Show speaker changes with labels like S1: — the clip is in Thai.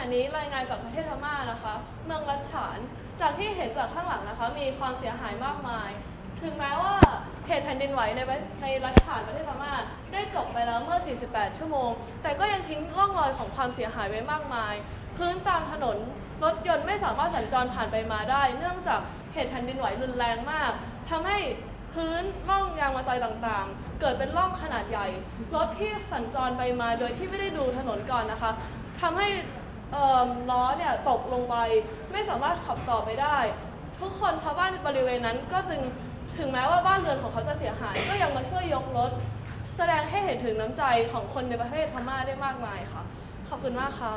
S1: ณะนี้รายงานจากประเทศพม่านะคะ เมืองรัชฉาน จากที่เห็นจากข้างหลังนะคะ มีความเสียหายมากมาย ถึงแม้ว่าเหตุแผ่นดินไหวในในรัชฉานประเทศพม่าได้จบไปแล้วเมื่อ 48 ชั่วโมง แต่ก็ยังทิ้งร่องรอยของความเสียหายไว้มากมาย พื้นตามถนนรถยนต์ไม่สามารถสัญจรผ่านไปมาได้ เนื่องจากเหตุแผ่นดินไหวรุนแรงมาก ทำให้พื้นร่องยางมาตอยต่างๆ เกิดเป็นร่องขนาดใหญ่ รถที่สัญจรไปมาโดยที่ไม่ได้ดูถนนก่อนนะคะ ทำให้ เอิ่มล้อเนี่ยตกลงไปไม่สามารถขับต่อไปได้ ทุกคนชาวบ้านบริเวณนั้นก็จึงถึงแม้ว่าบ้านเรือนของเขาจะเสียหาย ก็ยังมาช่วยยกรถ แสดงให้เห็นถึงน้ำใจของคนในประเทศพม่าได้มากมายค่ะ ขอบคุณมากค่ะ